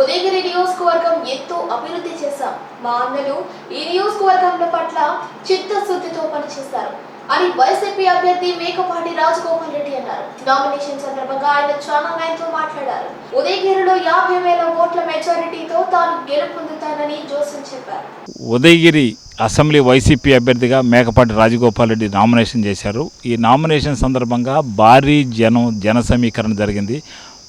ఉదయగిరి నియోజకవర్గం ఎంతో అభివృద్ధి చేశాం. మా అన్నలు ఈ నియోజకవర్గంలో పట్ల చిత్తశుద్ధితో పనిచేశారు. అని వైసీపీ అభ్యర్థి మేకపాటి రాజగోపాల్ రెడ్డి అన్నారు. నామినేషన్ సందర్భంగా ఆయన ఛానల్ నైన్తో మాట్లాడారు. ఉదయగిరిలో యాభై వేల ఓట్ల మెజారిటీతో తాను గెలుపొందుతానని జోసన్ చెప్పారు. ఉదయగిరి అసెంబ్లీ వైసీపీ అభ్యర్థిగా మేకపాటి రాజగోపాల్ రెడ్డి నామినేషన్ చేశారు. ఈ నామినేషన్ సందర్భంగా భారీ జనం జన సమీకరణ జరిగింది.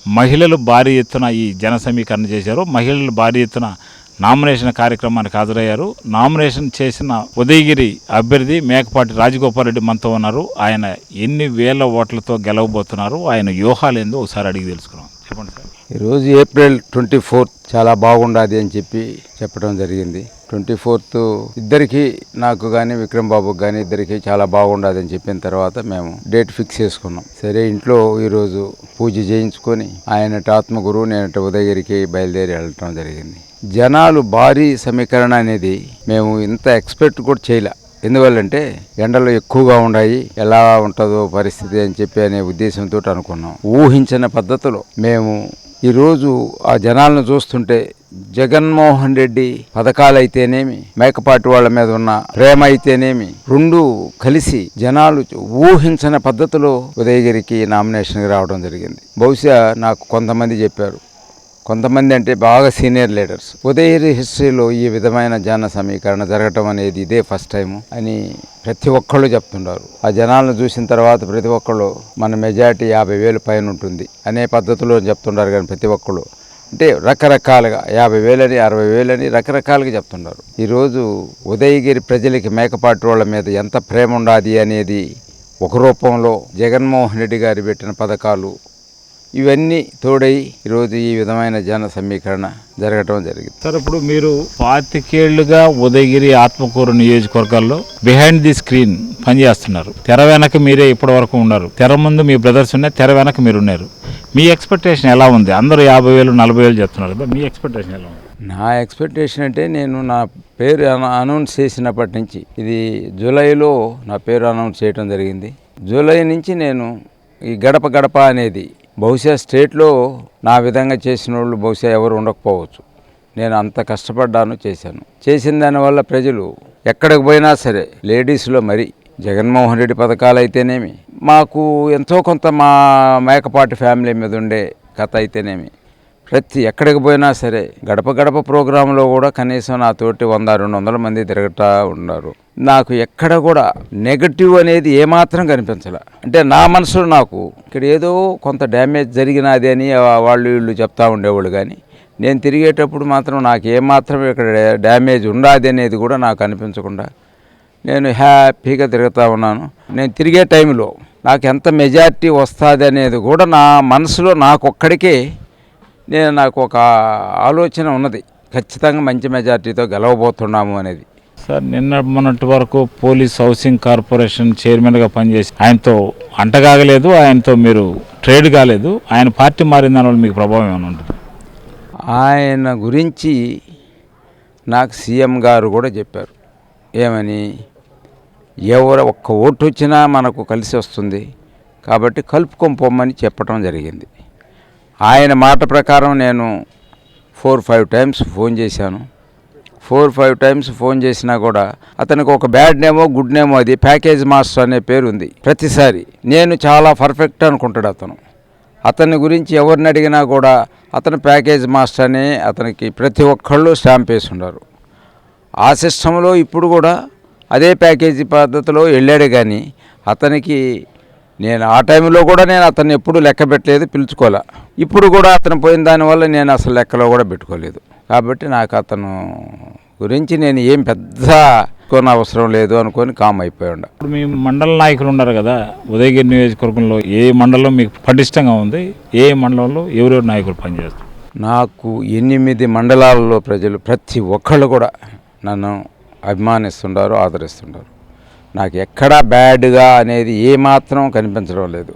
మహిళలు భారీ ఎత్తున ఈ జన సమీకరణ చేశారు. మహిళలు భారీ ఎత్తున నామినేషన్ కార్యక్రమానికి హాజరయ్యారు. నామినేషన్ చేసిన ఉదయగిరి అభ్యర్థి మేకపాటి రాజగోపాల్ రెడ్డి మనతో ఉన్నారు. ఆయన ఎన్ని వేల ఓట్లతో గెలవబోతున్నారు? ఆయన వ్యూహాలు ఏందో ఒకసారి అడిగి తెలుసుకున్నాం. చెప్పండి సార్. ఈరోజు ఏప్రిల్ ట్వంటీ ఫోర్త్ చాలా బాగుండాది అని చెప్పి చెప్పడం జరిగింది. ట్వంటీ ఫోర్త్ ఇద్దరికి నాకు కానీ విక్రమ్ బాబుకి కానీ ఇద్దరికి చాలా బాగుండదు అని చెప్పిన తర్వాత మేము డేట్ ఫిక్స్ చేసుకున్నాం. సరే ఇంట్లో ఈరోజు పూజ చేయించుకొని ఆయన ఆత్మగురు నేను ఉదయగిరికి బయలుదేరి వెళ్ళటం జరిగింది. జనాలు భారీ సమీకరణ అనేది మేము ఇంత ఎక్స్పెక్ట్ కూడా చేయలే. ఎందువల్లంటే ఎండలు ఎక్కువగా ఉన్నాయి ఎలా ఉంటుందో పరిస్థితి అని చెప్పి అనే ఉద్దేశంతో అనుకున్నాం. ఊహించిన పద్ధతిలో మేము ఈరోజు ఆ జనాలను చూస్తుంటే జగన్మోహన్ రెడ్డి పథకాలు అయితేనేమి మేకపాటి వాళ్ళ మీద ఉన్న ప్రేమ అయితేనేమి రెండు కలిసి జనాలు ఊహించిన పద్ధతిలో ఉదయగిరికి నామినేషన్కి రావడం జరిగింది. బహుశా నాకు కొంతమంది చెప్పారు. కొంతమంది అంటే బాగా సీనియర్ లీడర్స్. ఉదయగిరి హిస్టరీలో ఈ విధమైన జన సమీకరణ జరగటం అనేది ఇదే ఫస్ట్ టైం అని ప్రతి ఒక్కళ్ళు చెప్తున్నారు ఆ జనాలను చూసిన తర్వాత ప్రతి ఒక్కళ్ళు మన మెజార్టీ యాభై వేలు పైన ఉంటుంది అనే పద్ధతిలో చెప్తున్నారు కానీ ప్రతి ఒక్కళ్ళు. అంటే రకరకాలుగా యాభై వేలని అరవై వేలని రకరకాలుగా చెప్తున్నారు ఈరోజు ఉదయగిరి ప్రజలకి మేకపాటి వాళ్ళ మీద ఎంత ప్రేమ ఉండాది అనేది ఒక రూపంలో జగన్మోహన్ రెడ్డి గారు పెట్టిన పథకాలు ఇవన్నీ తోడై ఈరోజు ఈ విధమైన జన సమీకరణ జరగటం జరిగింది. సార్ ఇప్పుడు మీరు పాతికేళ్ళుగా ఉదయగిరి ఆత్మకూరు నియోజకవర్గాల్లో బిహైండ్ ది స్క్రీన్ పనిచేస్తున్నారు. తెర వెనక మీరే ఇప్పటి వరకు ఉన్నారు. తెర ముందు మీ బ్రదర్స్ ఉన్నాయి తెర వెనక మీరు ఉన్నారు. మీ ఎక్స్పెక్టేషన్ ఎలా ఉంది? అందరూ యాభై వేలు నలభై వేలు చెప్తున్నారు కదా మీ ఎక్స్పెక్టేషన్ ఎలా ఉంది? నా ఎక్స్పెక్టేషన్ అంటే నేను నా పేరు అన- అనౌన్స్ చేసినప్పటి నుంచి ఇది జూలైలో నా పేరు అనౌన్స్ చేయడం జరిగింది. జూలై నుంచి నేను ఈ గడప గడప అనేది బహుశా స్టేట్లో నా విధంగా చేసిన వాళ్ళు బహుశా ఎవరు ఉండకపోవచ్చు. నేను అంత కష్టపడ్డాను చేశాను. చేసిన దానివల్ల ప్రజలు ఎక్కడికి పోయినా సరే లేడీస్లో మరి జగన్మోహన్ రెడ్డి పథకాలు అయితేనేమి మాకు ఎంతో కొంత మా మేకపాటి ఫ్యామిలీ మీద ఉండే కథ అయితేనేమి ప్రతి ఎక్కడికి పోయినా సరే గడప గడప ప్రోగ్రాంలో కూడా కనీసం నాతోటి వంద రెండు వందల మంది తిరగటా ఉన్నారు. నాకు ఎక్కడ కూడా నెగటివ్ అనేది ఏమాత్రం కనిపించలే. అంటే నా మనసులో నాకు ఇక్కడ ఏదో కొంత డ్యామేజ్ జరిగినది అని వాళ్ళు వీళ్ళు చెప్తా ఉండేవాళ్ళు కానీ నేను తిరిగేటప్పుడు మాత్రం నాకు ఏమాత్రం ఇక్కడ డ్యామేజ్ ఉండాది అనేది కూడా నాకు అనిపించకుండా నేను హ్యాపీగా తిరుగుతూ ఉన్నాను. నేను తిరిగే టైంలో నాకు ఎంత మెజారిటీ వస్తుంది అనేది కూడా నా మనసులో నాకు ఒక్కడికే నేను నాకు ఒక ఆలోచన ఉన్నది. ఖచ్చితంగా మంచి మెజారిటీతో గెలవబోతున్నాము అనేది. సార్ నిన్న మొన్నటి వరకు పోలీస్ హౌసింగ్ కార్పొరేషన్ చైర్మన్గా పనిచేసి ఆయనతో అంటగాగలేదు ఆయనతో మీరు ట్రేడ్ కాలేదు ఆయన పార్టీ మారిన దానివల్ల మీకు ప్రభావం ఏమైనా ఉంటుంది? ఆయన గురించి నాకు సీఎం గారు కూడా చెప్పారు. ఏమని? ఎవరు ఒక్క ఓటు వచ్చినా మనకు కలిసి వస్తుంది. కాబట్టి కలుపుకొని పొమ్మని చెప్పడం జరిగింది. ఆయన మాట ప్రకారం నేను ఫోర్ ఫైవ్ టైమ్స్ ఫోన్ చేశాను. ఫోర్ ఫైవ్ టైమ్స్ ఫోన్ చేసినా కూడా అతనికి ఒక బ్యాడ్ నేమో గుడ్ నేమో అది ప్యాకేజ్ మాస్టర్ అనే పేరు ఉంది ప్రతిసారి నేను చాలా పర్ఫెక్ట్ అనుకుంటాడు అతను. అతని గురించి ఎవరిని అడిగినా కూడా అతను ప్యాకేజ్ మాస్టర్ అని అతనికి ప్రతి ఒక్కళ్ళు స్టాంప్ వేసి ఉన్నారు ఆ సిస్టంలో ఇప్పుడు కూడా అదే ప్యాకేజీ పద్ధతిలో వెళ్ళాడు కానీ అతనికి నేను ఆ టైంలో కూడా నేను అతన్ని ఎప్పుడు లెక్క పెట్టలేదు పిలుచుకోలే. ఇప్పుడు కూడా అతను పోయిన దానివల్ల నేను అసలు లెక్కలో కూడా పెట్టుకోలేదు. కాబట్టి నాకు అతను గురించి నేను ఏం పెద్ద కొన అవసరం లేదు అనుకొని కామ్ అయిపోయి ఉండ. ఇప్పుడు మీ మండల నాయకులు ఉన్నారు కదా ఉదయగిరి నియోజకవర్గంలో ఏ మండలం మీకు పటిష్టంగా ఉంది? ఏ మండలంలో ఎవరెవరు నాయకులు పనిచేస్తారు? నాకు ఎనిమిది మండలాలలో ప్రజలు ప్రతి ఒక్కళ్ళు కూడా నన్ను అభిమానిస్తుంటారు ఆదరిస్తుంటారు నాకు ఎక్కడా బ్యాడ్గా అనేది ఏమాత్రం కనిపించడం లేదు.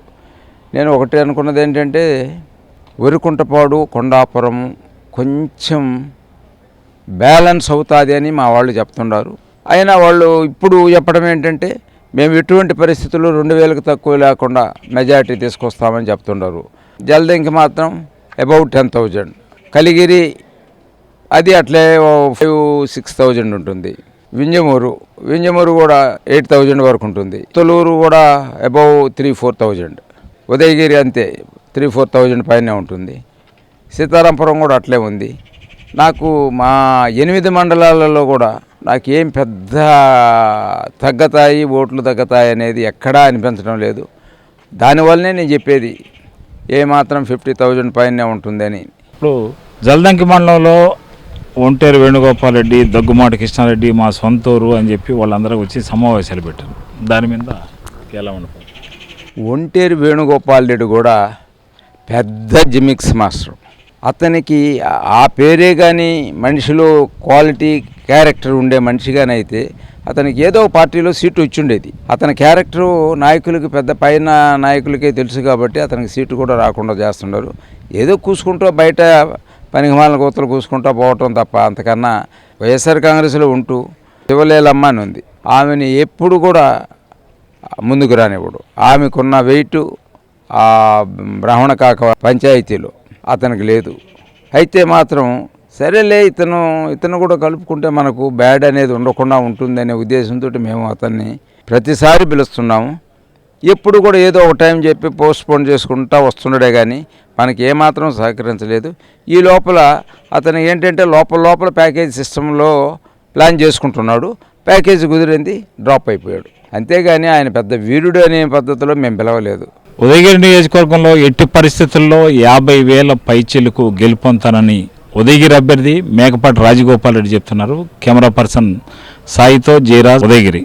నేను ఒకటి అనుకున్నది ఏంటంటే వరికుంటపాడు కొండాపురం కొంచెం బ్యాలెన్స్ అవుతుంది అని మా వాళ్ళు చెప్తున్నారు అయినా వాళ్ళు ఇప్పుడు చెప్పడం ఏంటంటే మేము ఎటువంటి పరిస్థితుల్లో రెండు వేలకు తక్కువ లేకుండా మెజారిటీ తీసుకొస్తామని చెప్తున్నారు జల్దింకి మాత్రం అబౌట్ టెన్ థౌజండ్. కలిగిరి అది అట్లే ఫైవ్ సిక్స్ థౌజండ్ ఉంటుంది. వింజమూరు వింజమూరు కూడా ఎయిట్ థౌజండ్ వరకు ఉంటుంది. తొలూరు కూడా above three four thousand. Udayagiri అంతే త్రీ ఫోర్ థౌజండ్ పైనే ఉంటుంది. సీతారాంపురం కూడా అట్లే ఉంది. నాకు మా ఎనిమిది మండలాలలో కూడా నాకు ఏం పెద్ద తగ్గతాయి ఓట్లు తగ్గతాయి అనేది ఎక్కడా అనిపించడం లేదు. దానివల్లనే నేను చెప్పేది ఏమాత్రం ఫిఫ్టీ థౌజండ్ పైనే ఉంటుందని ఇప్పుడు జల్దంకి మండలంలో ఒంటేరు వేణుగోపాల్ రెడ్డి దగ్గుమాటి కృష్ణారెడ్డి మా సొంతూరు అని చెప్పి వాళ్ళందరూ వచ్చి సమావేశాలు పెట్టారు. దాని మీద ఎలా ఉండదు? ఒంటేరు వేణుగోపాల్ రెడ్డి కూడా పెద్ద జిమిక్స్ మాస్టర్. అతనికి ఆ పేరే కానీ మనిషిలో క్వాలిటీ క్యారెక్టర్ ఉండే మనిషిగానైతే అతనికి ఏదో పార్టీలో సీటు వచ్చిండేది అతని క్యారెక్టరు నాయకులకి పెద్ద పైన నాయకులకే తెలుసు కాబట్టి అతనికి సీటు కూడా రాకుండా చేస్తున్నారు ఏదో కూసుకుంటూ బయట పనికిమాలిన కూతలు కూసుకుంటూ పోవటం తప్ప అంతకన్నా వైఎస్ఆర్ కాంగ్రెస్లో ఉంటూ శివలేలమ్మ అని ఉంది. ఆమెని ఎప్పుడు కూడా ముందుకు రానివ్వడు. ఆమెకున్న వెయిట్ ఆ బ్రాహ్మణ కాక పంచాయతీలో. అతనికి లేదు. అయితే మాత్రం సరేలే ఇతను ఇతను కూడా కలుపుకుంటే మనకు బ్యాడ్ అనేది ఉండకుండా ఉంటుందనే ఉద్దేశంతో మేము అతన్ని ప్రతిసారి పిలుస్తున్నాము. ఎప్పుడు కూడా ఏదో ఒక టైం చెప్పి పోస్ట్పోన్ చేసుకుంటా వస్తున్నాడే కానీ మనకి ఏమాత్రం సహకరించలేదు. ఈ లోపల అతను ఏంటంటే లోపల లోపల ప్యాకేజ్ సిస్టంలో ప్లాన్ చేసుకుంటున్నాడు. ప్యాకేజీ కుదిరింది డ్రాప్ అయిపోయాడు. అంతేగాని ఆయన పెద్ద వీరుడు అనే పద్ధతిలో మేము పిలవలేదు. ఉదయగిరి నియోజకవర్గంలో ఎట్టి పరిస్థితుల్లో యాభై వేల పైచిలకు గెలుపొంతానని ఉదయగిరి అభ్యర్థి మేకపాటి రాజగోపాల్ రెడ్డి చెప్తున్నారు. కెమెరా పర్సన్ సాయితో జయరాజ్ ఉదయగిరి.